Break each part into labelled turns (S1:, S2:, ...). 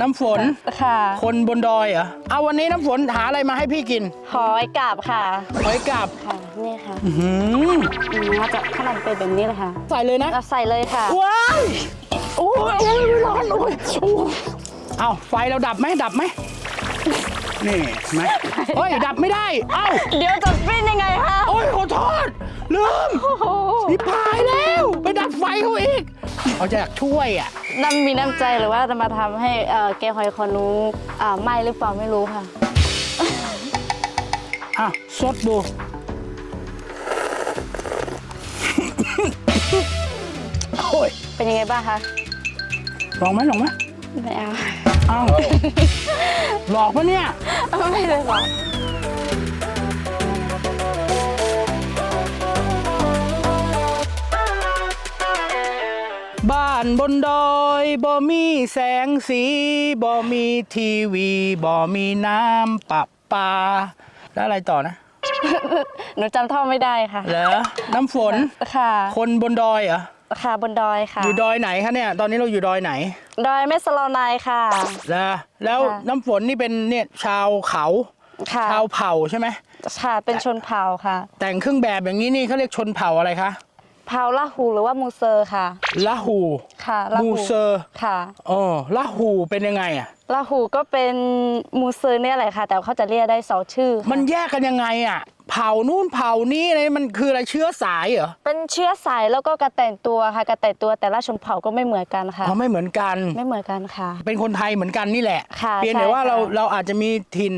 S1: น้ำฝน
S2: ค่ะ
S1: คนบนดอยเหรอเอาวันนี้น้ำฝนหาอะไรมาให้พี่กิน
S2: หอยกาบค่ะ
S1: หอยกาบ
S2: ค่ะ นี่ค่ะ
S1: อื้อหือ
S2: อืมน่าจะขนาดเป็นแบบนี้เลยค่ะ
S1: ใส่เลยนะ
S2: เราใส่เลยค่ะ
S1: ว้ายโอ้ยโอ้ยร้อนโอ้ยโอ้ยเอาไฟเราดับไหมดับไหม นี่เห็นไหมเฮ้ย ดับไม่ได้ เอ้า
S2: เดี๋ยวจะเป็นยังไงคะ
S1: โอ้ยขอโทษลืม
S2: โอ้โห
S1: นี่พายแล้ว ไปดับไฟเขาอีกเขาจะอยากช่วยอะ
S2: น้ำมีน้ำใจหรือว่าจะมาทำให้เอ่อแกงหอยคอนูอ่าไหม้หรือเปล่าไม่รู้ค่ะ
S1: อะสดดู โอ้ย
S2: เป็นยังไงบ้างคะ
S1: ลองไหมลองไหม
S2: ไม่เอา
S1: เอ้าหลอกปะเนี่ย
S2: ไม่เลยหรอก
S1: บ้านบนดอยบ่มีแสงสีบ่มีทีวีบ่มีน้ำปะปา แล้วอะไรต่อนะ
S2: หนูจำท่อนไม่ได้ค่ะ
S1: เหรอ น้ำฝน
S2: ค่ะ
S1: คนบนดอยเหรอ
S2: ค่ะบนดอยค่ะ
S1: อยู่ดอยไหนคะเนี่ย ตอนนี้เราอยู่ดอยไหน
S2: ดอยแม่สลอนายค่ะ
S1: เหรอแล้ว
S2: ค่ะ
S1: น้ำฝนนี่เป็นเนี่ยชาวเขา
S2: ค่ะ
S1: ชาวเผ่าใช่ไหม
S2: ค่ะเป็นชนเผ่าค่ะ
S1: แต่งเครื่องแบบอย่างนี้นี่เขาเรียกชนเผ่าอะไรคะ
S2: เผ่าละหูหรือว่ามูเซอร์ค่ะ
S1: ละหู
S2: ค่ะละ
S1: มู
S2: หู
S1: เซอร์
S2: ค่ะ
S1: อ๋อละหูเป็นยังไงอะ
S2: ละหูก็เป็นมูเซอร์เนี่ยแหละค่ะ แต่เขาจะเรียกได้สองชื่อค่ะ
S1: มันแยกกันยังไงอะ เผ่านู่นเผ่านี้อะไรมันคืออะไรเชื้อสายเหรอ
S2: เป็นเชื้อสายแล้วก็การแต่งตัวค่ะการแต่งตัวแต่ละชนเผ่าก็ไม่เหมือนกันค่ะ
S1: อ๋อไม่เหมือนกัน
S2: ไม่เหมือนกันค่ะ
S1: เป็นคนไทยเหมือนกันนี่แหละ
S2: ค่ะ
S1: เพียงแต่ว่า
S2: ใช่ค่ะ
S1: เราเราอาจจะมีถิ่น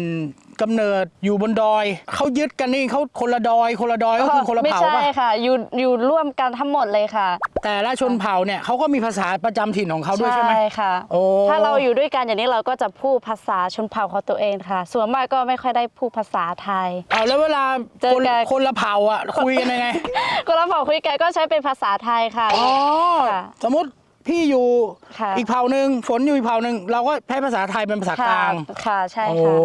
S1: กำเนิดอยู่บนดอยเขายึดกันนี่เขาคนละดอย คนละดอยก็คือคนละ
S2: ไม่
S1: เผ่า
S2: ใช่
S1: ป่ะ
S2: ค่ะ อยู่อยู่ร่วมกันทั้งหมดเลยค่ะ
S1: แต่ละชนเผ่าเนี่ยเขาก็มีภาษาประจำถิ่นของเขาด้วยใช่ไหม
S2: ค่ะ
S1: โอ้
S2: ถ้าเราอยู่ด้วยกันอย่างนี้เราก็จะพูดภาษาชนเผ่าของตัวเองค่ะ ส่วนมากก็ไม่ค่อยได้พูดภาษาไทย
S1: เอาแล้วเวลา
S2: เจอ
S1: คน
S2: กัน
S1: คนละเผ่าอะคุยกันยังไง
S2: คนละเผ่าคุยกันก็ใช้เป็นภาษาไทยค่ะ
S1: อ๋อ
S2: ค่ะ
S1: สมมติ พี่อยู่
S2: ค่ะ
S1: อีกเผ่าหนึ่งฝนอยู่อีกเผ่าหนึ่งเราก็ใช้ภาษาไทยเป็นภาษาก
S2: ค่ะ
S1: ลาง
S2: ค่ะใช่
S1: โอ้
S2: ค่ะ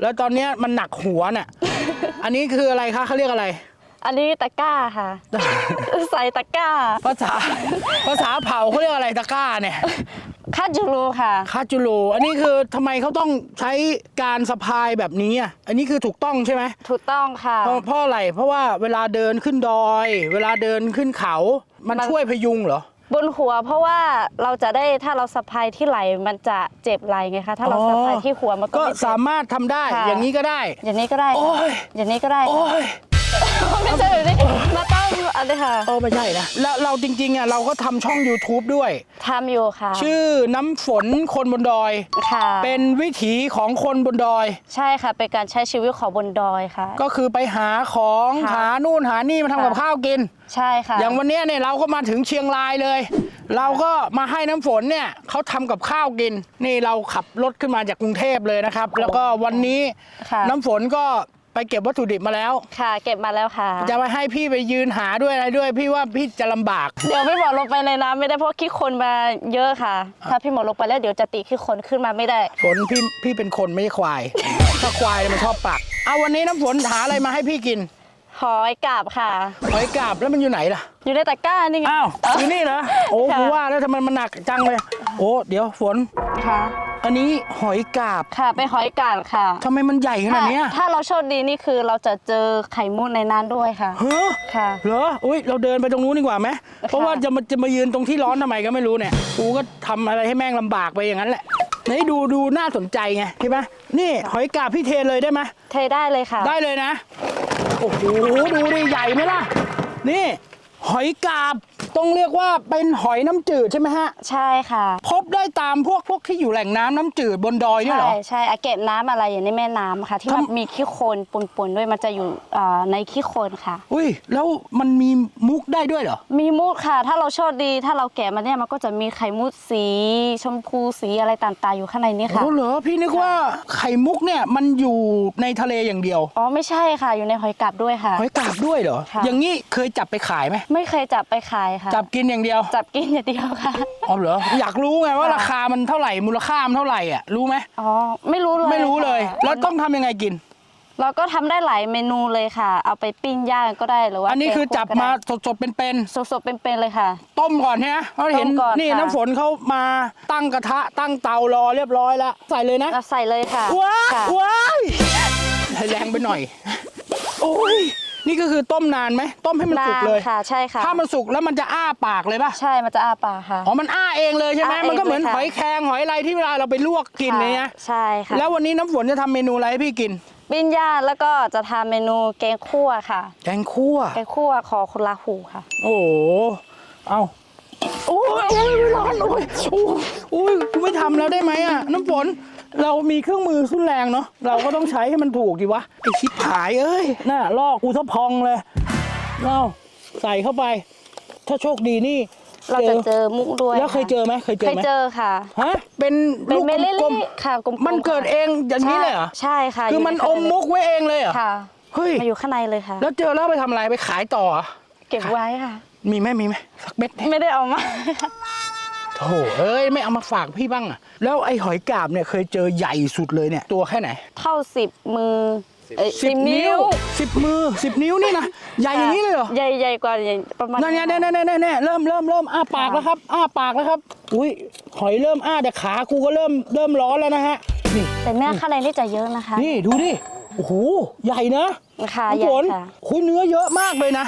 S1: แล้วตอนเนี้ยมันหนักหัวน่ะอันนี้คืออะไรคะเขาเรียกอะไร
S2: อันนี้ตะกร้าค่ะ ใส่ตะกร้า
S1: ภาษาภาษาเผ่าเขาเรียกอะไรตะกร้าเนี่ย
S2: คาจูรูค่ะ
S1: คาจูโรอันนี้คือทำไมเขาต้องใช้การสะพายแบบนี้อะอันนี้คือถูกต้องใช่ไหม
S2: ถูกต้องค่ะ
S1: เพราะเพราะอะไรเพราะว่าเวลาเดินขึ้นดอย เวลาเดินขึ้นเขา มัน
S2: มัน
S1: ช่วยพยุงเหรอ
S2: บนหัวเพราะว่าเราจะได้ถ้าเราสะพายที่ไหล่มันจะเจ็บไหล่ไงคะถ้าเรา
S1: อ๋อ
S2: สะพายที่หัวมันก็
S1: ก็
S2: ไม่เจ็บ
S1: สามารถทำได้
S2: ค่ะ
S1: อย่างนี้ก็ได้
S2: อย่างนี้ก็ได้
S1: โอ้ย
S2: อย่างนี้ก็ได้
S1: โอ้ย
S2: ไม่ใช่แบบนี้มาต้ องอันนี้ค่ะ
S1: โอ้ไม่ใช่นะแล้วเราจริงๆอะเราก็ทำช่อง YouTube ด้วย
S2: ทำอยู่ค่ะ
S1: ชื่อน้ำฝนคนบนดอย
S2: ค่ะ
S1: เป็นวิถีของคนบนดอย
S2: ใช่ค่ะ เป็นการใช้ชีวิตของบนดอยค่ะ
S1: ก็คือไปหาของ
S2: ค่ะ
S1: หานู่นหานี่มาทำกับ
S2: ค่ะ
S1: ข้าวกิน
S2: ใช่ค่ะ
S1: อย่างวันเนี้ยเนี่ยเราก็มาถึงเชียงรายเลย เราก็มาให้น้ำฝนเนี่ยเขาทำกับข้าวกิน นี่เราขับรถขึ้นมาจากกรุงเทพเลยนะครับ แล้วก็วันนี้
S2: ค่ะ
S1: น้ำฝนก็ ไปเก็บวัตถุดิบมาแล้ว
S2: ค่ะเก็บมาแล้วค่ะ
S1: จะไปให้พี่ไปยืนหาด้วยอะไรด้วย พี่ว่าพี่จะลำบาก
S2: เดี๋ยวพี่หมอลงไปในน้ำไม่ได้เพราะขี้คนมาเยอะค่ะ ถ้าพี่หมอลงไปแล้วเดี๋ยวจะตีขี้คนขึ้นมาไม่ได้
S1: ฝนพี่พี่เป็นคนไม่ใช่ควาย ถ้าควายเนี่ยมันชอบปักเอาวันนี้น้ำฝนหาอะไรมาให้พี่กิน
S2: หอยกาบค่ะ
S1: หอยกาบแล้วมันอยู่ไหนล่ะ
S2: อยู่ในตะกร้านี่ไง
S1: อ้าวอยู่นี่เหรอโอ้
S2: ค่ะ
S1: กูว่าแล้วทำไมมันหนักจังเลย โอ้เดี๋ยวฝน
S2: ค่ะ
S1: อันนี้หอยกาบ
S2: ค่ะเป็นหอยกาบค่ะ
S1: ทำไมมันใหญ่ขนาดเนี้ย
S2: ถ้าถ้าเราโชคดีนี่คือเราจะเจอไข่มุกในนั้นด้วยค่ะ
S1: เฮ้อ
S2: ค่ะ
S1: เหรออุ้ยเราเดินไปตรงนู้นดีกว่าไหมเพราะว่าจะมาจะมายืนตรงที่ร้อนทำไมก็ไม่รู้เนี่ยกูก็ทำอะไรให้แม่งลำบากไปอย่างนั้นแหละไหนดูดูน่าสนใจไงใช่ไหมนี่หอยกาบพี่เทเลยได้ไหม
S2: เทได้เลยค่ะ
S1: ได้เลยนะ โอ้โห ดูดิ ใหญ่ไหมล่ะ นี่ หอยกาบต้องเรียกว่าเป็นหอยน้ำจืดใช่ไหมฮะ
S2: ใช่ค่ะ
S1: พบได้ตามพวกพวกที่อยู่แหล่งน้ำน้ำจืดบนดอยเนี่ย
S2: ใช่
S1: เหรอ
S2: ใช่อะเก็บน้ำอะไรอย่างในแม่น้ำค่ะ ที่
S1: ทำ
S2: มันมีขี้โคลนปนๆด้วยมันจะอยู่อ่าในขี้โคลนค่ะ
S1: อุ้ยแล้วมันมีมุกได้ด้วยเหรอ
S2: มีมุกค่ะ ถ้าเราโชคดี ถ้าเราแกะมาเนี่ยมันก็จะมีไข่มุกสี ชมพูสีอะไรต่างๆอยู่ข้างในนี้ค่ะ
S1: โอ้เหรอพี่นึกว่าไข่มุกเนี่ยมันอยู่ในทะเลอย่างเดียว
S2: อ๋อไม่ใช่ค่ะ อยู่ในหอยกาบด้วยค่ะ
S1: หอยกาบด้วยเหรอ
S2: ค่ะ
S1: อย่างนี้เคยจับไปขายไหม
S2: ไม่เคยจับไปขายค่ะ
S1: จับกินอย่างเดียว
S2: จับกินอย่างเดียวค่ะ
S1: อ๋อเหรอ อยากรู้ไงว่า
S2: ค่ะ
S1: ราคามันเท่าไหร่ มูลค่ามันเท่าไหร่อะ รู้ไหม
S2: อ๋อ ไม่รู้เลย
S1: ไม่รู้เลย
S2: ค่ะ
S1: แล้วต้องทำยังไงกิน
S2: เราก็ทำได้หลายเมนูเลยค่ะ เอาไปปิ้งย่างก็ได้หรือว่า
S1: อันนี้คือจับมา
S2: แกงคั่วก็
S1: สดๆเป็น
S2: ได้สดๆเป็นๆเลยค่ะ
S1: ๆต้มก่อนใช่ไหมเราเห็น
S2: ต้มก่อน
S1: นี่
S2: ค่ะ
S1: น้ำฝนเขามาตั้งกระทะตั้งเตารอเรียบร้อยแล้ว ใส่เลยนะ
S2: เราใส่เลยค่ะ
S1: ว้า
S2: ค่ะ
S1: ว้ายแรงไปหน่อย โอ้ย นี่ก็คือต้มนานไหมต้มให้มันสุกเลย
S2: นานค่ะใช่ค่ะ
S1: ถ้ามันสุกแล้วมันจะอ้าปากเลยป่ะ
S2: ใช่มันจะอ้าปากค่ะ
S1: อ๋อมันอ้าเองเลยใช่ไหม
S2: อ้าเอง
S1: มันก็เหมือน
S2: เลย
S1: ห
S2: ค่ะ
S1: อยแครงหอยอะไรที่เวลาเราไปลวกกิน
S2: ค่ะ
S1: เนี่ยนะ
S2: ใช่ค่ะ
S1: แล้ววันนี้น้ำฝนจะทำเมนูอะไรให้พี่กิน
S2: ปิ้งย่างแล้วก็จะทำเมนูแกงคั่วค่ะ
S1: แกงคั่ว
S2: แกงคั่วขอคนละหูค่ะ
S1: โอ้โหเอาโอ้ยโอ้ยร้อนโอ้ยโอ้ยโอ้ยกูไม่ทำแล้วได้ไหมอะน้ำฝน เรามีเครื่องมือสุนแรงเนาะเราก็ต้องใช้ให้มันถูกดีวะไอชิบหายเอ้ยน่าลอกกูทะพองเลยเอาใส่เข้าไป ถ้าโชคดีนี่
S2: เราจะเจอมุกด้วย
S1: แล้วเคยเจอไหมเคยเจ
S2: เค
S1: อยไหม
S2: เจอค่ะ
S1: ฮะเป็น
S2: เป็น
S1: ลูก
S2: เมล็ด
S1: กลม
S2: ค่ะกลมๆ
S1: มันเกิดเองอย่างนี้เลยเหรอ
S2: ใช่ค่ะ
S1: คือมันอมมุกไว้เองเลยเหรอ
S2: ค่ะ
S1: เฮ้ย
S2: มาอยู่ข้างในเลยค่ะ
S1: แล้วเจอแล้วไปทำอะไรไปขายต่อเหรอ
S2: เก็บไว้ค่ะ
S1: มีไหมมีไหมสักเม็ดดิ
S2: ไม่ได้เอามา
S1: โถเอ้ยไม่เอามาฝากพี่บ้างอะ แล้วไอ้หอยกาบเนี่ยเคยเจอใหญ่สุดเลยเนี่ยตัวแค่ไหน
S2: เท่าสิบมือเอ้ยสิบนิ้ว
S1: สิบมือสิบนิ้วนี่นะใหญ่อย่างนี้เลยเหรอ
S2: ใหญ่ใหญ่กว่าใหญ่ประมาณ
S1: นั่นไงแน่แน่แน่แน่แน่เริ่มเริ่มเริ่มอ้าปากแล้วครับ อ้าปากแล้วครับ อุ้ยหอยเริ่มอ้าแต่ขากูก็เริ่มเริ่มร้อนแล้วนะฮะนี่
S2: แต่เนื้อข้างในนี่จะเยอะนะคะ
S1: นี่ดูดิโอ้โหใหญ่นะ
S2: ค่ะ
S1: น้ำ
S2: ใหญ่
S1: ฝน
S2: ค่ะ
S1: คุยเนื้อเยอะมากเลยนะ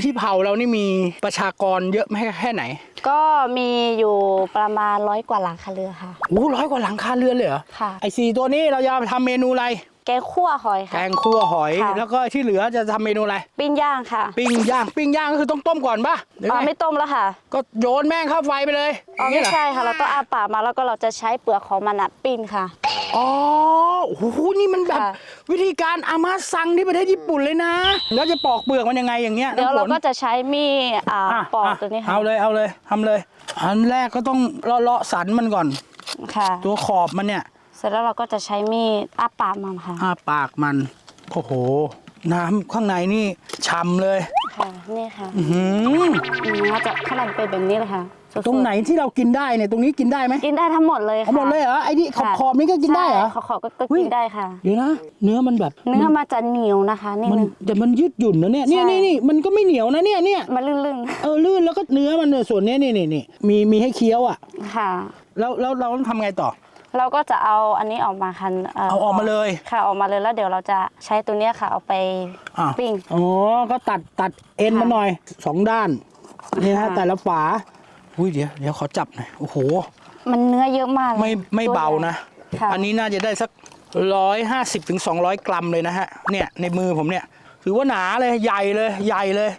S1: พี่เผาเรานี่มีประชากรเยอะไหมแค่ไหน
S2: ก็มีอยู่ประมาณร้อยกว่าหลังคาเรือค่ะ
S1: โอ้ร้อยกว่าหลังคาเรือนเลยเหรอ
S2: ค่ะ
S1: ไอ้สี่ตัวนี้เราจะเอาไปทำเมนูอะไร
S2: แกงคั่วหอย
S1: แก
S2: ค่ะ
S1: งคั่วหอย
S2: ค่ะ
S1: แล้วก็ที่เหลือจะทำเมนูอะไร
S2: ปิ้งย่างค่ะ
S1: ปิ้งย่าง ปิ้งย่างก็คือต้องต้มก่อนป่ะหรือ
S2: อ๋อ
S1: ไง
S2: ไม่ต้มแล้วค่ะ
S1: ก็โยนแม่งเข้าไฟไปเลย
S2: อ๋อ
S1: อย่างนี้
S2: ไม่
S1: เหรอ
S2: ใช่ค่ะ เราต้องอาปากมาแล้วก็เราจะใช้เปลือกของมันนัดปิ้งค่ะ
S1: อ๋อโอ้โหนี่มันแบบ
S2: ค่ะ
S1: วิธีการอามาซังที่ประเทศญี่ปุ่นเลยนะ แล้วจะปอกเปลือกมันยังไงอย่างเงี้ย
S2: เดี๋ยว
S1: น้ำฝ
S2: เรา
S1: น
S2: ก็จะใช้มีดอ่า
S1: อะ
S2: ปอก
S1: อะ
S2: ตัวนี้ค่ะ
S1: เอาเลยเอาเลยทำเลย อันแรกก็ต้องเลาะๆสันมันก่อน
S2: ค่ะ
S1: ตัวขอบมันเนี่ย
S2: เส ร็จแล้วเราก็จะใช้มีดอาปากมันค่ะ
S1: อ้าปากมันโอ้โห น้ำข้างในนี่ฉ่ำเลย
S2: ค่ะนี่ค่ะ
S1: อื้อหือ
S2: อืมเราจะข้างในเป็นแบบนี้เลยค่ะสดๆ
S1: ตรงไหนที่เรากินได้เนี่ยตรงนี้กินได้ไหม
S2: กินได้ทั้งหมดเลยค่ะ
S1: เอาหมดเลยเหรอไอ้นี่ขอบ
S2: ค่ะ
S1: ขอบนี้ก็กินได้เหรอ
S2: ใช่ขอบๆก็ก็
S1: เฮ้ย
S2: กินได้ค่ะ
S1: เดี๋ยวนะ เนื้อมันแบบ
S2: เนื้อมันจะเหนียวนะคะนี่
S1: มัน
S2: นึง
S1: แต่มันยืดหยุ่นนะเนี่ยเนี่ย
S2: ใช่
S1: นี่นี่มันก็ไม่เหนียวนะเนี่ยเนี่ย
S2: มันลื่น
S1: เออลื่นแล้วก็เนื้อมันเนี่ยส่วนเนี้ยนี่นี่นี่มีมีให้เคี้ยวอะ
S2: ๆค่ะ
S1: แล้วแล้วเราต้องทำไงต่อ
S2: เราก็จะเอาอันนี้ออกมาค่ะ
S1: เอาออกมาเลย
S2: ค่ะออกมาเลยแล้วเดี๋ยวเราจะใช้ตัวเนี้ยค่ะเอาไป
S1: อะ
S2: ปิ้ง
S1: อ๋อ ก็ตัดตัดเอ็นมา
S2: ค่ะ
S1: หน่อยสองด้าน นี่ฮะ
S2: ค่ะ
S1: แต่ละฝา อุ้ยเดี๋ยวเดี๋ยวขอจับหน่อย โอ้โห
S2: มันเนื้อเยอะมาก
S1: ไม่ไม่
S2: ตัว
S1: เบา
S2: ใหญ่
S1: นะ
S2: ค่ะ
S1: อันนี้น่าจะได้สักร้อยห้าสิบถึงสองร้อยกรัมเลยนะฮะ เนี่ยในมือผมเนี่ย ถือว่าหนาเลยใหญ่เลยใหญ่เลย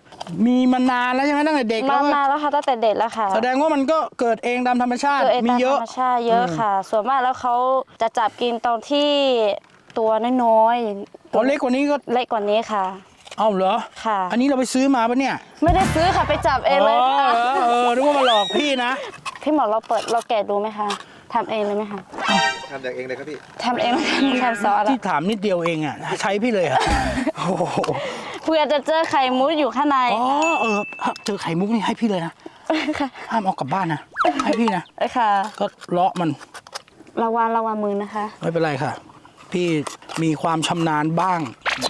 S1: มีมานานแล้วใช่ไหมตั้งแต่เด็ก
S2: มา
S1: แล้วอะ
S2: มาแล้วค่ะตั้งแต่เด็กแล้วค่ะ
S1: แสดงว่ามันก็เกิดเองตามธรรมชาติ
S2: เกิดเอง
S1: มี
S2: ตาม
S1: เย
S2: ธร
S1: อะ
S2: รมชาติเยอะค่ะ ส่วนมากแล้วเขาจะจับกินตอนที่ตัวน้อยๆ
S1: ตัวเล็กกว่านี้ก็
S2: เล็กกว่านี้ค่ะ
S1: เอาเหรอ
S2: ค่ะ
S1: อันนี้เราไปซื้อมาปะเนี่ย
S2: ไม่ได้ซื้อค่ะไปจับเองเลยค่ะ
S1: อ๋อเออนึกว่ามาหลอกพี่นะ
S2: พี่หมอเราเปิดเราแกะดูไหมคะ ทำเองเลยไหมคะ
S3: ทำอย่างเองเลยครับพี่
S2: ทำเองเลยค่ะทำซอส
S1: ที่
S2: อะ
S1: ถามนิดเดียวเองอะใช้พี่เลยอะโอ้โห
S2: เพื่อจะเจอไข่มุดอยู่ข้างใน
S1: อ๋อเออเจอไข่มุกนี่ให้พี่เลยนะห้ามเอากลับบ้านนะให้พี่นะ
S2: ค่ะ
S1: ก็เลาะมัน
S2: ระวังระวังมือนะคะ
S1: ไม่เป็นไรค่ะ พี่มีความชำนาญบ้าง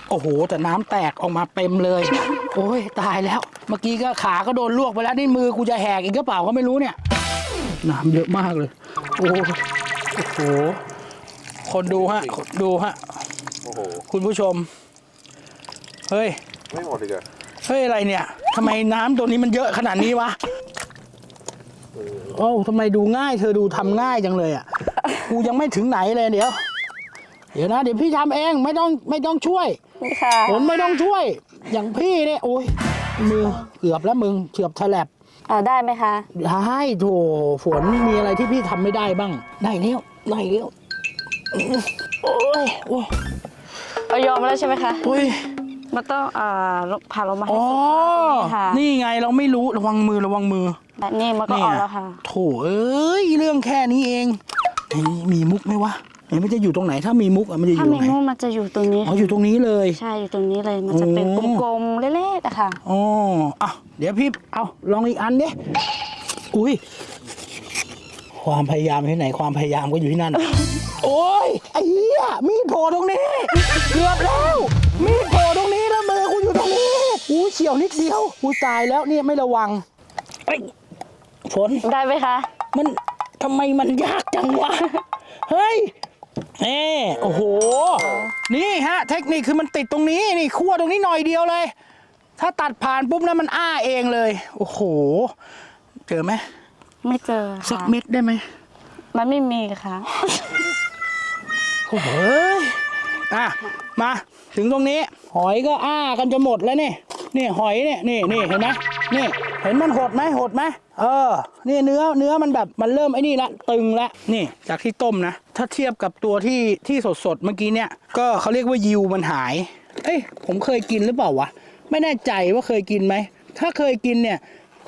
S1: โอ้โห แต่น้ำแตกออกมาเต็มเลย โอ้ยตายแล้ว เมื่อกี้ก็ขาก็โดนลวกไปแล้วนี่มือกูจะแหกอีกก็เปล่าก็ไม่รู้เนี่ย น้ำเยอะมากเลยโอ้โหโอ้โห คนดูฮะ ดูฮะ
S3: โอ้โห
S1: คุณผู้ชม เฮ้ย
S3: ไม่หมดเลยเหรอ
S1: เฮ้ย อะไรเนี่ย ทำไมน้ำตัวนี้มันเยอะขนาดนี้วะโอ้าทำไมดูง่าย เธอดูทำง่ายจังเลยอะ กูยังไม่ถึงไหนเลยเดี๋ยว เดี๋ยวนะ เดี๋ยวพี่ทำเองไม่ต้องไม่ต้องช่วย
S2: นี่ค่ะ
S1: ฝนไม่ต้องช่วย อย่างพี่เนี่ยโอ้ยมือเกือบแล้วมึงเกือบฉลับ
S2: อ่าได้ไหมคะ
S1: ได้โถฝนมีอะไรที่พี่ทำไม่ได้บ้าง ได้แล้วได้แล้วโอ้ยโอ้ย
S2: เอายอมแล้วใช่ไหมคะ
S1: โอ้ย
S2: มันต้องอ่าผ่าลงมาให้
S1: อ๋อ
S2: สุดค่ะ
S1: นี่ไงเราไม่รู้ระวังมือระวังมือ
S2: และนี่มันก็
S1: นี่
S2: ออก
S1: อะ
S2: แล้วค่ะ
S1: โถเอ้ย เรื่องแค่นี้เองเฮ้ยมีมุกไหมวะเห็นมันจะอยู่ตรงไหนถ้ามีมุกอะมันจะอ
S2: ถ้า
S1: ยู่ตร
S2: เม
S1: งไหน
S2: นูมันจะอยู่ตรงนี้
S1: อ๋ออยู่ตรงนี้เลย
S2: ใช่อยู่ตรงนี้เลยมันจะเป็น
S1: โอ้
S2: กลมๆเล็กๆอะค่ะ
S1: อ๋ออะเดี๋ยวพี่เอาลองอีกอันดิอุ้ยหความพยายามที่ไหนความพยายามก็อยู่ที่นั่น โอ้ยไอ้เหี้ยมีดโผล่ตรงนี้เกือบแล้วมีดโผล่ตรงนี้แล้วมือกูอยู่ตรงนี้อู้เฉียวนิดเดียวกูตายแล้วเนี่ยไม่ระวังเอ้ยฝน
S2: ได้ไหมคะ
S1: มันทำไมมันยากจังวะเฮ้ย เอ้โอ้โห นี่ฮะ เทคนิคคือมันติดตรงนี้นี่คั่วตรงนี้หน่อยเดียวเลย ถ้าตัดผ่านปุ๊บนะมันอ้าเองเลย โอ้โห เจอไหม
S2: ไม่เจอ
S1: สัก
S2: ค่ะ
S1: เม็ดได้ไหม
S2: มันไม่มีค่ะ
S1: โอ้โหอะมาถึงตรงนี้ หอยก็อ้ากันจะหมดแล้วนี่ นี่หอยเนี่ยนี่นี่เห็นไหมนี่เห็นมันหดไหมหดไหมเออ นี่เนื้อเนื้อมันแบบมันเริ่มไอ้นี่ละตึงละนี่จากที่ต้มนะ ถ้าเทียบกับตัวที่ที่สดสดเมื่อกี้เนี่ย ก็เขาเรียกว่ายิวมันหาย เอ้ยผมเคยกินหรือเปล่าวะไม่แน่ใจว่าเคยกินไหมถ้าเคยกินเนี่ย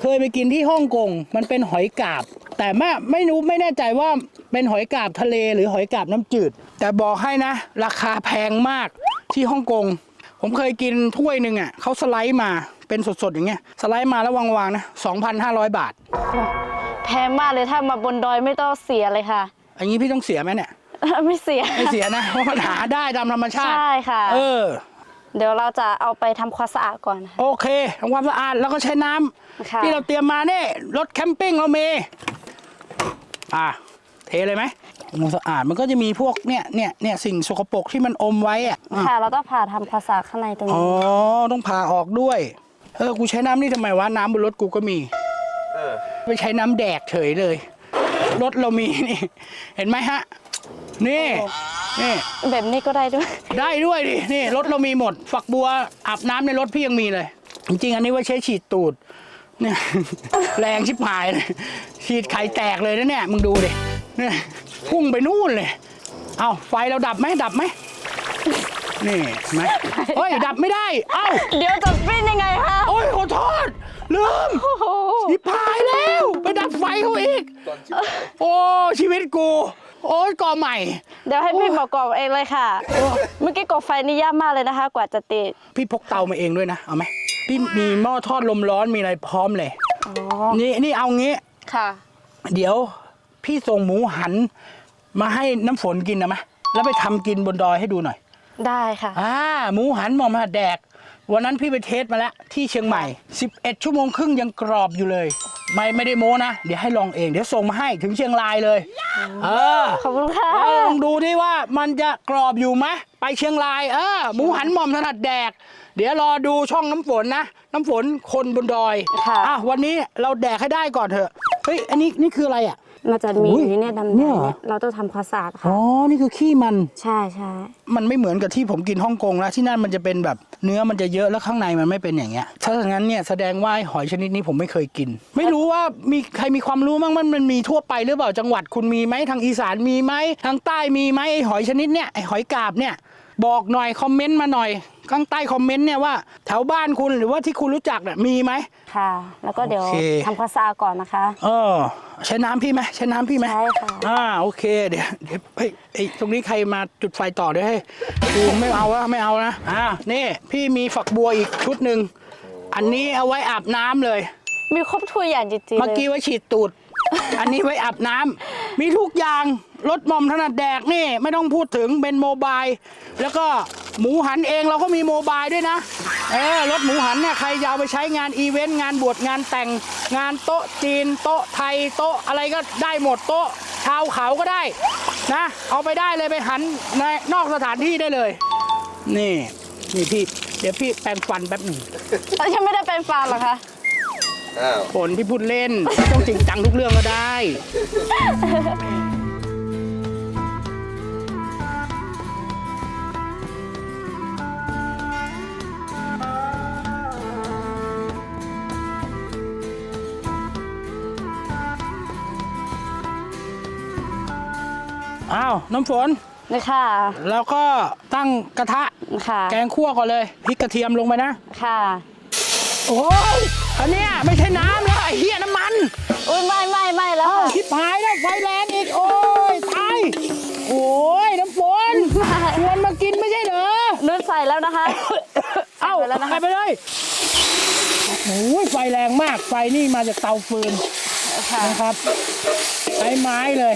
S1: เคยไปกินที่ฮ่องกงมันเป็นหอยกาบ แต่ไม่ไม่รู้ไม่แน่ใจว่าเป็นหอยกาบทะเลหรือหอยกาบน้ำจืด แต่บอกให้นะ ราคาแพงมากที่ฮ่องกง ผมเคยกินถ้วยหนึ่งอะเขาสไลด์มาเป็นสดๆอย่างเงี้ยสไลด์มาแล้ววางๆนะ2,500 บาท
S2: แพงมากเลยถ้ามาบนดอยไม่ต้องเสียเลยค่ะ
S1: อันนี้พี่ต้องเสียไหมเนี่ย
S2: ไม่เสีย
S1: ไม่เสียนะเพราะมันหาได้ตามธรรมชาติ
S2: ใช่ค่ะ
S1: เออ
S2: เดี๋ยวเราจะเอาไปทำความสะอาดก่อนค่ะ
S1: โอเคทำความสะอาดแล้วก็ใช้น้ำ
S2: ค่ะ
S1: ที่เราเตรียมมาเนี่ยรถแคมปิ้งเรามีอะเทเลยไหม ทำความสะอาดมันก็จะมีพวกเนี่ยเนี่ยเนี่ยสิ่งสกปรกที่มันอมไว้อะอะ
S2: ค่ะ เราต้องผ่าทำความสะอาดข้างในตรง
S1: อ๋อ
S2: นี้
S1: ต้องผ่าออกด้วย เออ กูใช้น้ำนี่ทำไมวะ น้ำบนรถกูก็มี
S3: เออ
S1: ไปใช้น้ำแดกเฉยเลย รถเรามีนี่ เห็นไหมฮะ นี่ นี่
S2: แบบนี้ก็ได้ด้วย
S1: ได้ด้วยดิ นี่รถเรามีหมด ฝักบัวอาบน้ำในรถพี่ยังมีเลย จริงๆ อันนี้ไว่าใช้ฉีดตูด เนี่ย แรงชิบหายเลย ฉีดไข่แตกเลยนะเนี่ย มึงดูดิเนี่ย พุ่งไปนู่นเลย เอาไฟเราดับไหมดับไหมนี่เห็นไหมเฮ้ย ดับไม่ได้ เอ้า
S2: เดี๋ยวจะปิ้นยังไงคะ
S1: โอ้ยขอโทษลืม
S2: โอ้โห
S1: ชิบหายแล้ว ไปดับไฟเขาอีก
S3: ตอนชิบหาย
S1: โอ้ชีวิตกู โอ้ยก่อใหม่
S2: เดี๋ยวให้พี่บอกกอบเองเลยค่ะ เมื่อกี้กบไฟนี่ยากมากเลยนะคะ กว่าจะติด
S1: พี่พกเตามาเองด้วยนะ เอาไหม พี่มีหม้อทอดลมร้อนมีอะไรพร้อมเลย
S2: อ๋อ
S1: นี่นี่เอางี้
S2: ค่ะ
S1: เดี๋ยวพี่ส่งหมูหัน มาให้น้ำฝนกินนะไหมแล้วไปทำกินบนดอยให้ดูหน่อย
S2: ได้ค่ะ
S1: อ่าหมูหันหมอมาแดก วันนั้นพี่ไปเทสมาแล้ว ที่เชียงใหม่ 11 ชั่วโมงครึ่งยังกรอบอยู่เลย ไม่ไม่ได้โม้นะ เดี๋ยวให้ลองเอง เดี๋ยวส่งมาให้ถึงเชียงรายเลย เออ
S2: ขอบคุณค่ะ
S1: ลองดูดิว่ามันจะกรอบอยู่ไหมไปเชียงราย เออหมูหันหม่อมถนัดแดก เดี๋ยวรอดูช่องน้ำฝนนะ น้ำฝนคนบนดอย
S2: ค่ะ
S1: อะวันนี้เราแดกให้ได้ก่อนเถอะเฮ้ยอันนี้นี่คืออะไรอะ
S2: มันจะมี
S1: อุ๊ย
S2: เนี่ยดำๆ
S1: เนี่
S2: เนี่ย
S1: เหรอ
S2: ยเราต้องทำความสะอาด
S1: อ๋
S2: ค่ะ
S1: อนี่คือขี้มัน
S2: ใช่ใช่
S1: มันไม่เหมือนกับที่ผมกินฮ่องกงแล้วที่นั่นมันจะเป็นแบบเนื้อมันจะเยอะแล้วข้างในมันไม่เป็นอย่างเงี้ยถ้าอย่างนั้นเนี่ยแสดงว่าไอ้หอยชนิดนี้ผมไม่เคยกิน ไม่รู้ว่ามีใครมีความรู้บ้างมันมันมีทั่วไปหรือเปล่าจังหวัดคุณมีไหมทางอีสานมีไหมทางใต้มีไหมไอ้หอยชนิดเนี่ยไอ้หอยกาบเนี่ย บอกหน่อยคอมเมนต์มาหน่อย ข้างใต้คอมเมนต์เนี่ยว่าแถวบ้านคุณหรือว่าที่คุณรู้จักเนี่ยมีไหม
S2: ค่ะ แล้วก็เดี๋ยว
S1: โอเค
S2: ทำความสะอาดก่อนนะคะ
S1: เออใช้น้ำพี่ไหมใช้น้ำพี่ไหม
S2: ใช่ค่ะ
S1: อ่าโอเคเดี๋ยวเดี๋ยวเฮ้ยไอ้ตรงนี้ใครมาจุดไฟต่อด้วยให้ยกูไม่เอาละไม่เอานะอ่านี่พี่มีฝักบัวอีกชุดหนึ่งอันนี้เอาไว้อาบน้ำเลย
S2: มีครบถ้วยอย่างจริงๆ
S1: เมื่อ
S2: เลย
S1: กี้ไว้ฉีดตูด อันนี้ไว้อาบน้ำมีทุกอย่าง รถหมอมถนัดแดกนี่ไม่ต้องพูดถึงเป็นโมบาย แล้วก็หมูหันเองเราก็มีโมบายด้วยนะ เออรถหมูหันเนี่ยใครจะเอาไปใช้งานอีเวนต์งานบวชงานแต่งงานโต๊ะจีน โต๊ะไทยโต๊ะอะไรก็ได้หมดโต๊ะชาวเขาก็ได้นะ เอาไปได้เลยไปหันในนอกสถานที่ได้เลย นี่นี่พี่เดี๋ยวพี่แปรงฟันแป๊บหนึ่ง
S2: เอ้ยฉันไม่ได้เป็นฟาร์มหรอคะ
S3: อ้าว
S1: ผลที่พูดเล่นไม่ต้องจริงจังทุกเรื่องก็ได้ อ้าวน้ำฝน
S2: นี่ค่ะ
S1: แล้วก็ตั้งกระทะ
S2: ค่ะ
S1: แกงคั่วก่อนเลยพริกกระเทียมลงไปนะ
S2: ค่ะ
S1: โอ้ยอันเนี้ยไม่ใช่น้ำแล้วไอ้เหี้ยน้ำมัน
S2: อุ้ยไม่ไม่ไม่แล้ว
S1: เอ้า
S2: ค่ะ
S1: คิดหายแล้วไฟแรงอีกโอ้ยตายโอ้ยน้ำฝนชวนมากินไม่ใช่เหรอ
S2: นุ่นใส่แล้วนะคะ
S1: เอ้า
S2: ใส่ไปแล้วนะคะ
S1: ใส่ไปเลยโอ้ยไฟแรงมากไฟนี่มาจากเตาฟืน
S2: ค่ะ
S1: นะครับใช้ไม้เลย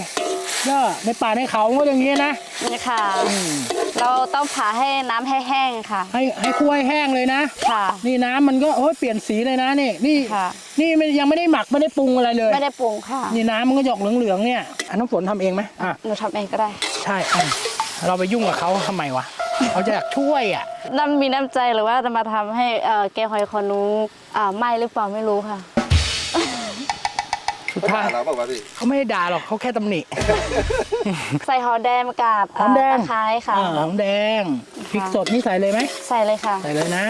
S1: ก็ในป่าในเขาก็อย่างนี้นะ
S2: นี่ค่ะ เราต้องผ่าให้น้ำให้แห้งค่ะ
S1: ให้ให้คั่วให้แห้งเลยนะ
S2: ค่ะ
S1: นี่น้ำมันก็โอ้ยเปลี่ยนสีเลยนะนี่นี่
S2: ค่ะ
S1: นี่ไม่ยังไม่ได้หมักไม่ได้ปรุงอะไรเลย
S2: ไม่ได้ปรุงค่ะ
S1: นี่น้ำมันก็หยอกเหลืองๆเนี่ยอันน้ำฝนทำเองไหมอะ
S2: หนูทำเองก็ได้
S1: ใช่อะเราไปยุ่งกับเขาทำไมวะเขาจะอยากช่วยอะ
S2: น้ำมีน้ำใจหรือว่าจะมาทำให้เอ่อแกงหอยคอนุ้งอ่าไหม้หรือเปล่าไม่รู้ค่ะ
S1: สุด
S3: เขา
S1: ท้าย
S3: ด่าเราบอกว่าพี่
S1: เขาไม่ได้ด่าหรอกเขาแค่ตำหนิ
S2: ใส่หอมแดงกับ
S1: หอมแดง
S2: ตะไคร้ค่ะ
S1: อ่าหอมแดงพริกสดนี่ใส่เลยไหม
S2: ใส่เลยค่ะ
S1: ใส่เลยนะ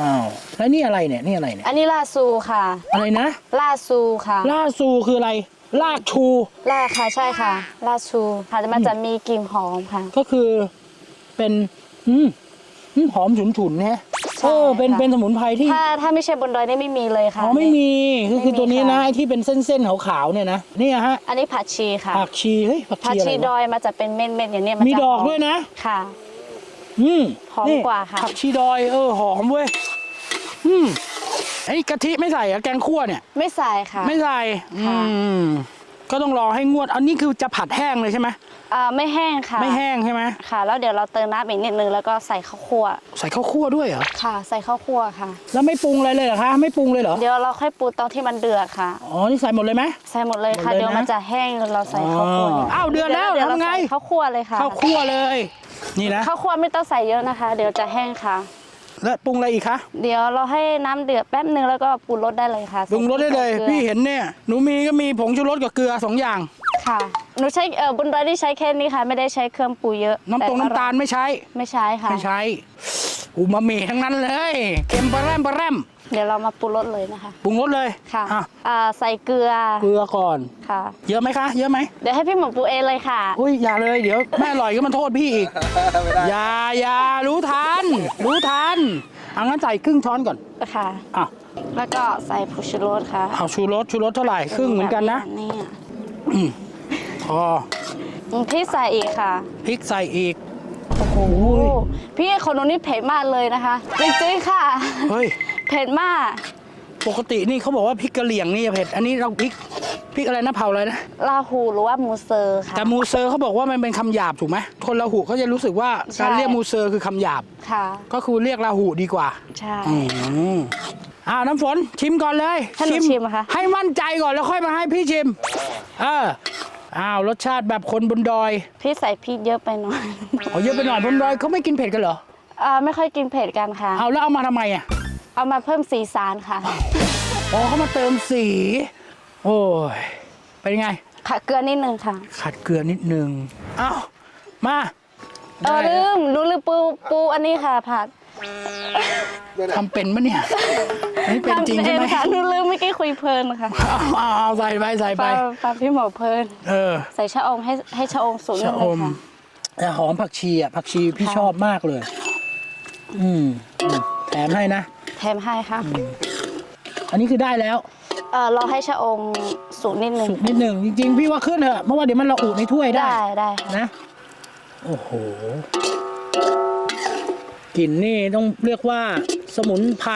S1: อ้าวแล้วนี่อะไรเนี่ยนี่อะไรเนี่ย
S2: อันนี้ลาซูค่ะ
S1: อะไรนะ
S2: ลาซูค่ะ
S1: ล่าซูคืออะไรลากชู
S2: ลาค่ะใช่ค่ะลาซูค่ะมันจะมีกลิ่นหอมค่ะ
S1: ก็คือเป็นอืมอืมหอมฉุนๆเนี่ย
S2: ใช่
S1: เออเป็น
S2: ค่ะ
S1: เป็นสมุนไพรที่
S2: ถ้าถ้าไม่ใช่บนดอยนี่ไม่มีเลยค่ะ
S1: อ๋อไม่มีก็คือ
S2: ไม่มี
S1: ตัวนี้นะ
S2: ค่ะ
S1: ไอ้ที่เป็นเส้นๆขาวๆเนี่ยนะเนี่ยฮะ
S2: อันนี้ผักชีค่ะ
S1: ผักชีเฮ้ยผัก
S2: ผัก
S1: ชีอะไร
S2: ชีด
S1: วะ
S2: อยมาจะเป็นเม็ดๆอย่างเนี้ยมัน
S1: มี
S2: จะ
S1: ดอก
S2: หม
S1: ด้วยนะ
S2: ค่ะ
S1: อืม
S2: หอม
S1: นี่
S2: กว่าค่ะ
S1: ผักชีดอยเออหอมเว้ยอืมไอ้กะทิไม่ใส่เหรอะแกงคั่วเนี่ย
S2: ไม่ใส่ค่ะ
S1: ไม่ใส่อื
S2: ค่ะ
S1: ม ก็ต้องรอให้งวด อันนี้คือจะผัดแห้งเลยใช่ไหม
S2: อ่าไม่แห้งค่ะ
S1: ไม่แห้งใช่ไหม
S2: ค่ะ แล้วเดี๋ยวเราเติมน้ำอีกนิดนึงแล้วก็ใส่ข้าวคั่ว
S1: ใส่ข้าวคั่วด้วยเหรอ
S2: ค่ะ ใส่ข้าวคั่วค่ะ
S1: แล้วไม่ปรุงอะไรเลยเหรอคะ ไม่ปรุงเลยเหรอ
S2: เดี๋ยวเราค่อยปรุงตอนที่มันเดือดค่ะ
S1: อ๋อ นี่ใส่หมดเลยไหม
S2: ใส่หมดเลยค่ะ
S1: หมดเลยนะ
S2: เดี๋ยวมันจะแห้งเราใส่ข้าวคั่ว
S1: อ๋ออ้าวเดือดแล้ว
S2: เดี๋ยวเรา
S1: ทำไง
S2: ใส่ข้าวคั่วเลยค่ะ
S1: ข้าวคั่วเลย นี่นะ
S2: ข้าวคั่วไม่ต้องใส่เยอะนะคะ เดี๋ยวจะแห้งค่ะ
S1: แล้วปรุงอะไรอีกคะ
S2: เดี๋ยวเราให้น้ำเดือดแป๊บนึงแล้วก็ปรุงรสได้เลยค่ะ
S1: ปรุงรสได้เลย
S2: ใส่กอ
S1: พี่เห็นเนี่ยหนูมีก็มีผงชูรสกับเกลือสองอย่าง
S2: ค่ะหนูใช้เออบนดอยที่ใช้แค่นี้ค่ะ ไม่ได้ใช้เครื่องปรุงเยอะ
S1: น้ำตรง
S2: แน้ำ
S1: ตาลไม่ใช้
S2: ไม่ใช้ค่ะ
S1: ไม่ใช้ อูมามิทั้งนั้นเลยเค็มปลาแรมปลาแรม
S2: เดี๋ยวเรามาปรุงรสเลยนะคะ
S1: ปรุงรสเลย
S2: ค่ะ
S1: อะ
S2: อ่าใส่เกลือ
S1: เกลือก่อน
S2: ค่ะ
S1: เยอะไหมคะ เยอะไหม
S2: เดี๋ยวให้พี่หมอปรุงเองเลยค่ะ
S1: อุ้ยอย่าเลยเดี๋ยวแม่อร่อยก็มาโทษพี่อีก
S3: ไม่ได้
S1: อย่าอย่ารู้ทัน รู้ทันเอางั้นใส่ครึ่งช้อนก่อน
S2: ค่ะ
S1: อะ
S2: แล้วก็ใส่ผงชูรสค่ะ
S1: เอาชูรสชูรสเท่าไหร่ครึ่งเหมือนกันนะ
S2: แบบนี่
S1: พอ
S2: พี่ใส่อีกค่ะ
S1: พริกใส่อีก
S2: โอ้โหพี่คนนู้นนี่เผ็ดมากเลยนะคะจริงๆค่ะ
S1: เฮ้ย
S2: เผ็ดมาก
S1: ปกตินี่เขาบอกว่าพริกกะเหรี่ยงนี่เผ็ด อันนี้เราพริกพริกอะไรนะเผาอะไรนะ
S2: ลาหูหรือว่ามูเซอร์ค่ะ
S1: แต่มูเซอร์เขาบอกว่ามันเป็นคำหยาบถูกไหมคนลาหูเขาจะรู้สึกว่า
S2: ใช่
S1: การเรียกมูเซอร์คือคำหยาบ
S2: ค่ะ
S1: ก็คือเรียกลาหูดีกว่า
S2: ใช่
S1: อืมอ่าน้ำฝนชิมก่อนเลย
S2: ให้หนูชิมเหรอคะ
S1: ให้มั่นใจก่อนแล้วค่อยมาให้พี่ชิม เออ อ้าวรสชาติแบบคนบนดอย
S2: พี่ใส่พริกเยอะไปหน่อย
S1: เอาเยอะไปหน่อยบนดอยเขาไม่กินเผ็ดกันเหรอ
S2: อ่าไม่ค่อยกินเผ็ดกันค่ะ
S1: เอาแล้วเอามาทำไมอะ
S2: เอามาเพิ่มสีสันค่ะ
S1: อ๋อเขามาเติมสี โอ้ยเป็นไง
S2: ค่ะเกลือนิดนึงค่ะ
S1: ขัดเกลือนิดนึงอ้าวมา
S2: เออลืมหนูลืมปูปูอันนี้ค่ะผัด
S1: ทำเป็นมะเนี่ยอันนี้เป็นจริงใช่ไหม
S2: ทำเอค่ะหนูลืมเมื่อกี้คุยเพลินค่ะ
S1: เอาเอาเอาใส่ไปใส่ไป
S2: ฟังฟังพี่หมอเพลิน
S1: เออ
S2: ใส่ชะอมให้ให้ชะอมสูงนิ
S1: ชะ
S2: ด
S1: อ
S2: นึง
S1: ม
S2: ค่ะ
S1: แต่หอมผักชีอะผักชีพี่
S2: ค่ะ
S1: ชอบมากเลย อืมอืมแถมให้นะ
S2: แถมให้ค่ะ
S1: อันนี้คือได้แล้ว
S2: เออรอให้ชะอมสูงนิดนึง
S1: สุกนิดหนึ่งจริงๆ พี่ว่าขึ้นเถอะเพราะว่าเดี๋ยวมันระอุในถ้วยได้
S2: ได้ได้ค่ะ
S1: นะ โอ้โห กลิ่นนี่ต้องเรียกว่าสมุนไพร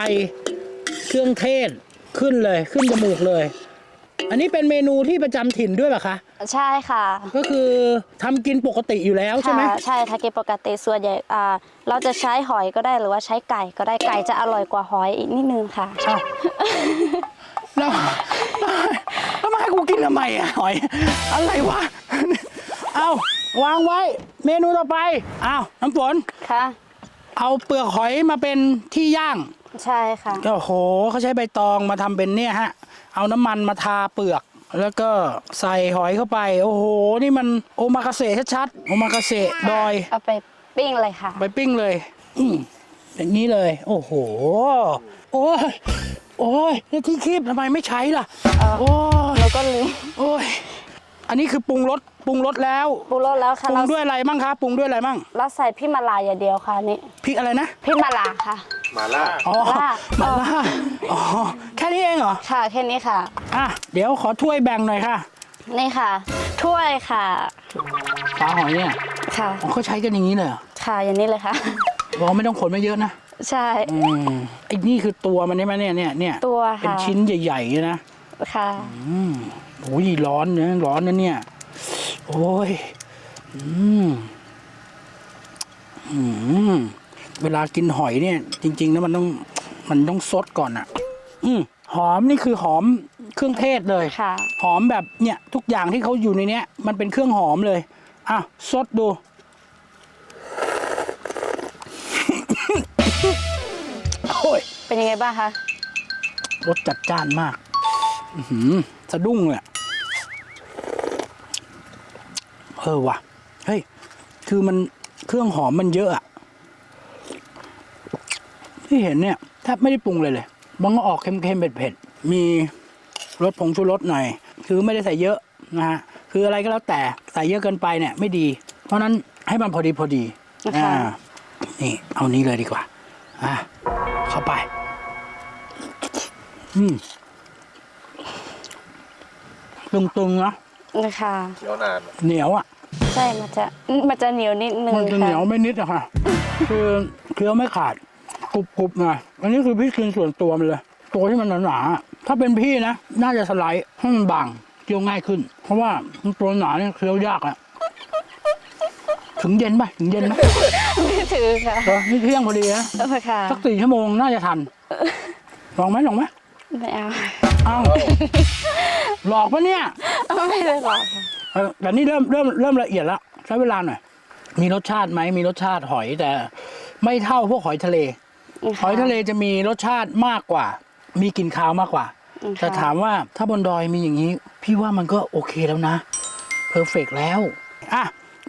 S1: เครื่องเทศขึ้นเลยขึ้นจมูกเลย อันนี้เป็นเมนูที่ประจำถิ่นด้วยป่ะคะ
S2: ใช่ค่ะ
S1: ก็คือทำกินปกติอยู่แล้วใช่ไหม
S2: ค่ะใช่ถ้ากินปกติส่วนใหญ่อ่าเราจะใช้หอยก็ได้หรือว่าใช้ไก่ก็ได้ไก่จะอร่อยกว่าหอยอีกนิดนึงค่ะ
S1: อ้าวแล้วแล้วมาให้กูกินทำไมอะหอย อะไรวะ เอาวางไว้ เมนูต่อไป อ้าวน้ำฝน
S2: ค่ะ
S1: เอาเปลือกหอยมาเป็นที่ย่าง
S2: ใช่ค่ะ
S1: โอ้โหเขาใช้ใบตองมาทำเป็นเนี่ยฮะ เอาน้ำมันมาทาเปลือก แล้วก็ใส่หอยเข้าไป โอ้โห นี่มันโอมากาเสะชัดๆโอมากาเสะดอย
S2: เอาไปปิ้งเลยค่ะ
S1: ไปปิ้งเลย อืมอย่างนี้เลย โอ้โห โอ้ย โอ้ยนี่ที่คีบทำไมไม่ใช้ล่ะ
S2: เออ
S1: โอ้ย
S2: แล้วก็ลืม
S1: โอ้ย อันนี้คือปรุงรส ปรุงรสแล้ว
S2: ปรุงรสแล้ว
S1: ป
S2: ค่ะ
S1: รุ
S2: เรา
S1: งด้วยอะไรมั่งคะปรุงด้วยอะไรมั่ง
S2: เราใส่พี่มาลาอย่างเดียวค่ะนี่
S1: พริกอะไรนะ
S2: พี่มาลาค่ะ
S3: หมาล่า
S1: อ๋อ
S2: ลา
S1: หมาล่าอ๋อแค่นี้เองเหรอ
S2: ค่ะแค่นี้ค่ะ
S1: อะเดี๋ยวขอถ้วยแบ่งหน่อยค่ะ
S2: นี่ค่ะ ถ้วยค่ะ
S1: ปลาหอยเนี่ย
S2: ค่ะ
S1: อ๋อเขาใช้กันอย่างนี้เลยเหรอ
S2: ค่ะอย่างนี้เลยค่ะ
S1: บอกไม่ต้องขนมาเยอะนะ
S2: ใช่
S1: อืมไอ้นี่คือตัวมันใช่ไหมเนี่ยเนี่ยเนี่ย
S2: ตัว
S1: เป็น
S2: ค่ะ
S1: ชิ้นใหญ่ๆนะ
S2: ค่ะ
S1: อืมโอ้ยร้อนเนี่ยร้อนนะเนี่ย โอ้ย อืม อืม เวลากินหอยเนี่ย จริง ๆ แล้วมันต้องมันต้องซดก่อนอะ่ะ อืมหอมนี่คือหอมเครื่องเทศเลย
S2: ค่ะ
S1: หอมแบบเนี่ยทุกอย่างที่เขาอยู่ในเนี้ย มันเป็นเครื่องหอมเลยอะซดดู โอ้ย
S2: เป็นยังไงบ้างคะ
S1: รสจัดจ้านมาก อือหือสะดุ้งเลยอะ เออว่ะเฮ้ยคือมันเครื่องหอมมันเยอะอะที่เห็นเนี่ยแทบไม่ได้ปรุงเลยเลยมันก็ออกเค็มๆเผ็ดๆมีรสผงชูรสหน่อย คือไม่ได้ใส่เยอะนะฮะคืออะไรก็แล้วแต่ใส่เยอะเกินไปเนี่ยไม่ดี เพราะฉะนั้นให้มันพอดีพอดี
S2: นะคะ
S1: อ่านี่เอานี้เลยดีกว่าอะเข้าไป อืมตึงๆนะ
S2: นะ คะ
S3: เคี้ยวนาน
S1: เหนียวอะ
S2: ใช่มันจะมันจะเหนียวนิดนึง
S1: มันจะเหนียว
S2: ค่ะ
S1: ไม่นิดอะค่ะ คือเคี้ยวไม่ขาดกรุบๆหน่อยอันนี้คือพี่กินส่วนตัวมันเลย ตัวที่มันหนาๆอะถ้าเป็นพี่นะ น่าจะสไลด์ให้มันบางเคี้ยวง่ายขึ้น เพราะว่ามันตัวหนาเนี่ยเคี้ยวยากอะถึงเย็นป่ะถึงเย็นไหม
S2: ไม่ถือค่ะ
S1: เออนี่เที่ยงพอดีนะ
S2: เออค่ะ
S1: สักสี่ชั่วโมงน่าจะทันลองไหมลองไหม
S2: ไม่เอา
S1: เอ้า หลอกปะเนี่ย
S2: ไม่ได้หรอกค่ะ
S1: เออแต่นี่เริ่มเริ่มเริ่มละเอียดแล้วใช้เวลาหน่อยมีรสชาติไหมมีรสชาติหอยแต่ ไม่เท่าพวกหอยทะเล หอยทะเลจะมีรสชาติมากกว่า มีกลิ่นคาวมากกว่า
S2: อืมค่ะ
S1: แต่ถามว่าถ้าบนดอยมีอย่างนี้ พี่ว่ามันก็โอเคแล้วนะเพอร์เฟกแล้วอะ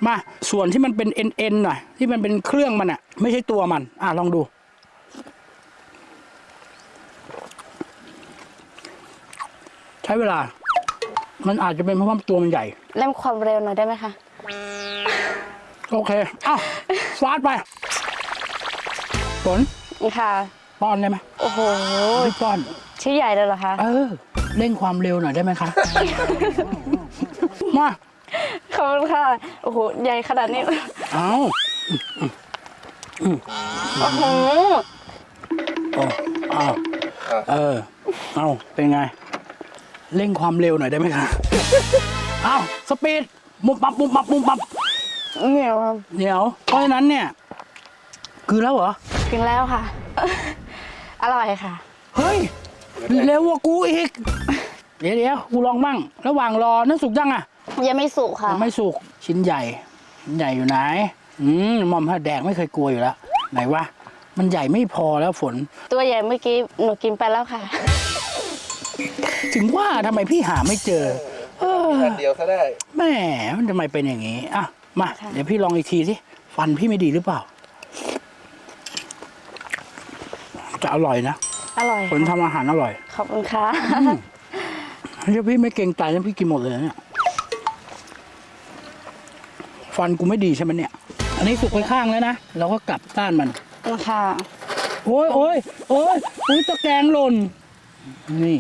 S1: มาส่วนที่มันเป็นเอ็นเอ็นหน่อยที่มันเป็นเครื่องมันอะไม่ใช่ตัวมัน อะลองดูใช้เวลา มันอาจจะเป็นเพราะว่าตัวมันใหญ่
S2: เล่มความเร็วหน่อยได้ไหมคะ
S1: โอเคอ้าวฟาดไปฝน
S2: ค่ะ
S1: ป้อนได้ไหม
S2: โอ้โห
S1: ไม่ป้อน
S2: ชิ้นใหญ่เลยเหรอคะ
S1: เออเร่งความเร็วหน่อยได้ไหมคะ มา
S2: ขอบคุณค่ะ โอ้โห ใหญ่ขนาดนี้
S1: เอา
S2: โอ้โห
S1: โอ้เอาเออ เอา เป็นไง เร่งความเร็วหน่อยได้ไหมคะเอาสปีดมุบปับมุบปับมุบปับ
S2: เหนียวครับ
S1: เดี๋ยวเพราะฉะนั้นเนี่ย คือแล้วเหรอ
S2: กินแล้วค่ะ อร่อยค่ะ
S1: เฮ้ยเร็วกว่ากูอีก เดี๋ยวเดี๋ยวกูลองบ้าง ระหว่างรอนั่นสุกยังอะ
S2: ยังไม่สุกค่ะ
S1: ยังไม่สุก ชิ้นใหญ่ชิ้นใหญ่อยู่ไหน อืมหมอมผ้าแดกไม่เคยกลัวอยู่แล้ว ไหนวะ มันใหญ่ไม่พอแล้วฝน
S2: ตัวใหญ่เมื่อกี้หนูกินไปแล้วค่ะ
S1: ถึงว่าทำไมพี่หาไม่เจอ เออ
S3: อันเดียวซะได้
S1: แหม่มันทำไมเป็นอย่างนี้อะมา
S2: ค่ะ
S1: เดี๋ยวพี่ลองอีกทีสิฟันพี่ไม่ดีหรือเปล่า จะอร่อยนะ
S2: อร่อย
S1: ฝน
S2: ค่ะ
S1: ทำอาหารอร่อย
S2: ขอบคุณค่ะ
S1: เดี๋ยวพี่ไม่เกรงใจนะพี่กินหมดเลยนะเนี่ยฟันกูไม่ดีใช่ไหมเนี่ย อันนี้สุกไปข้างแล้วนะเราก็กลับด้านมัน
S2: ค่ะ
S1: โอ้ยโอ้ยโอ้ยอุ้ยตะแกรงหล่นนี่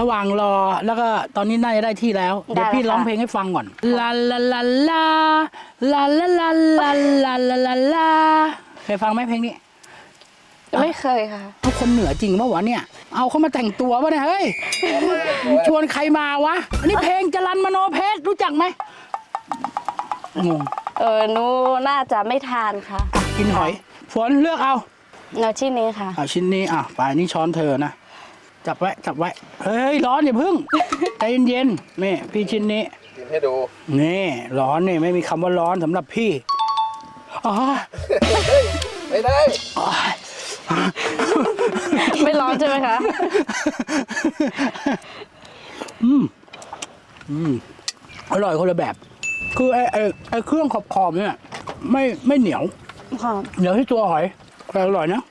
S1: ระหว่างรอแล้วก็ตอนนี้น่าจะได้ที่แล้ว เดี๋ยวพี่ร้องเพลงให้ฟังก่อนลาลาลาลาลาลาลาลาลาลาลาลาเคยฟังไหมเพลงนี้
S2: ไม่เคยค่ะ
S1: เอาคนเหนือจริงปะวะเนี่ย เอาเขามาแต่งตัวปะเนี่ยเฮ้ยชวนใครมาวะอันนี้เพลงจรันมโนเพชรรู้จักไหมงง
S2: เออหนูน่าจะไม่ทานค่ะ
S1: อะกินหอยฝนเลือกเอา
S2: เนาชิ้นนี้ค่ะ
S1: อ่าชิ้นนี้อะไปนี่ช้อนเธอนะ จับไว้ จับไว้ เฮ้ย ร้อนอย่าพึ่ง ใจเย็นๆนี่พี่ชิ้นนี้
S3: กินให้ดู
S1: นี่ ร้อนนี่ไม่มีคำว่าร้อนสำหรับพี่อ๋อ
S3: ไม่ได้
S1: อ๋อ
S2: ไม่ร้อนใช่ไหมคะ
S1: อืม อืม อร่อยคนละแบบ คือไอ้ไอ้ไอ้เครื่องขอบขอบๆเนี่ย ไม่ไม่เหนียว
S2: ค่ะ
S1: เหนียวที่ตัวหอยแต่อร่อยนะ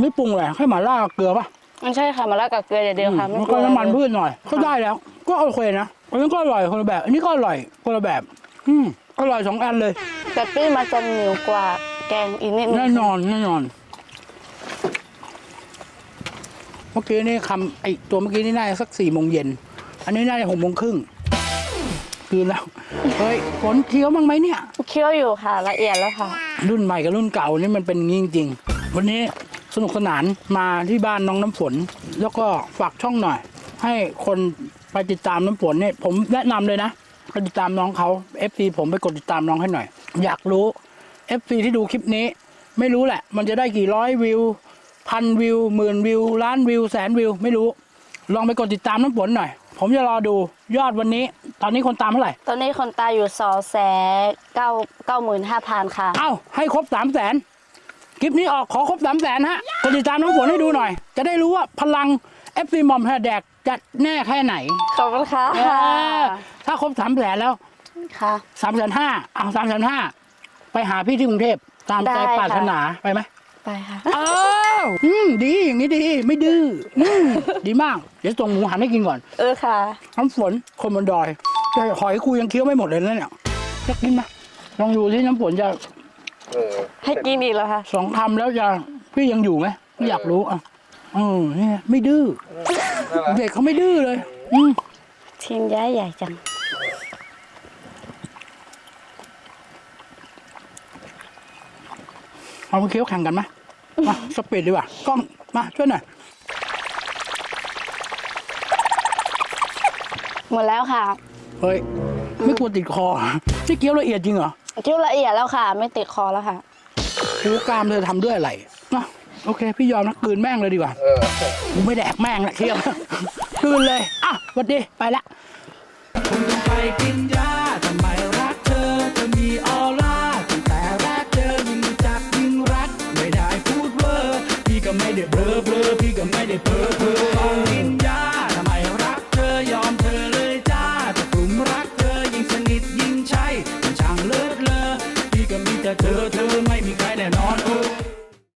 S1: ไม่ปรุงอะไรแค่หมาล่ากับเกลือป่ะ
S2: มันใช่ค่ะมาละกับเกลืออย่างเดียวค่ะ
S1: อืมแล้วก็น้ำมันพืชหน่อยก็ได้แล้ว ก็โอเคนะอันนี้ก็อร่อยคนละแบบ อันนี้ก็อร่อยคนละแบบ อืมอร่อยสองอันเลย
S2: แต่ปี้มันจะเหนียวกว่าแกงอีกนิดนึง
S1: แน่นอนแน่นอนเมื่อกี้นี่คำไอตัวเมื่อกี้นี่น่าจะสักสี่โมงเย็น อันนี้น่าจะหกโมงครึ่งคืนแล้วเฮ้ยฝนเคี้ยวบ้างไหมเนี่ย
S2: เคี้ยวอยู่ค่ะ ละเอียดแล้วค่ะ
S1: รุ่นใหม่กับรุ่นเก่านี่มันเป็นอย่างนี้จริงๆวันนี้ สนุกสนานมาที่บ้านน้องน้ำฝน แล้วก็ฝากช่องหน่อย ให้คนไปติดตามน้ำฝนเนี่ยผมแนะนำเลยนะไปติดตามน้องเขา FC ผมไปกดติดตามน้องให้หน่อย อยากรู้ FC ที่ดูคลิปนี้ ไม่รู้แหละ มันจะได้กี่ร้อยวิวพันวิวหมื่นวิวล้านวิวแสนวิวไม่รู้ ลองไปกดติดตามน้ำฝนหน่อย ผมจะรอดูยอดวันนี้ ตอนนี้คนตามเท่าไหร่
S2: ตอนนี้คนตายอยู่สองแสนเก้าเก้าหมื่นห้าพันค่ะ
S1: เอ้าให้ครบสามแสน คลิปนี้ออกขอครบสามแสนฮะกดติดตามน้องฝนให้ดูหน่อย จะได้รู้ว่าพลัง FC มอมแฮแดกจะแน่แค่ไหน
S2: ขอบคุณค่ะ
S1: เออถ้าครบสามแสนแล้ว
S2: ค่ะ
S1: สามแสนห้าเอาสามแสนห้าไปหาพี่ที่กรุงเทพตามใจ
S2: ได้ค่ะ
S1: ปรารถนาไปไหม
S2: ไปค่ะ
S1: อ้าวอืมดีอย่างนี้ดี ไม่ดื้ออืมดีมาก เดี๋ยวส่งหมูหันให้กินก่อน
S2: เออค่ะ
S1: น้ำฝนคนบนดอยแต่หอยกูยังเคี้ยวไม่หมดเลยนะเนี่ยจะกินไหมลองดูที่น้ำฝนจะ
S3: เออ
S2: ให้กินอีกแล้วค่ะ
S1: สองคำแล้วจะพี่ยังอยู่ไหมพี่อยากรู้อะเออเนี่ยไม่ดื้อ
S3: น่ารัก
S1: เด็กเขาไม่ดื้อเลย อืม
S2: ชิ้นใหญ่ใหญ่จัง
S1: เอาไปเคี้ยวแข่งกันไหมมาสปีดดีกว่ากล้องมาช่วยหน่อย
S2: หมดแล้วค่ะ
S1: เฮ้ย ไม่กลัวติดคอเหรอนี่เคี้ยวละเอียดจริงเหรอ
S2: จิ้วละเอียดแล้วค่ะ ไม่ติดคอแล้วค่ะ
S1: หูกล้ามเธอทำด้วยอะไรเนอะโอเค พี่ยอมนะกลืนแม่งเลยดีกว่า
S3: เออ
S1: กูไม่แดกแม่งละเคี้ยวกลืนเลย อะสวัสดีไปละ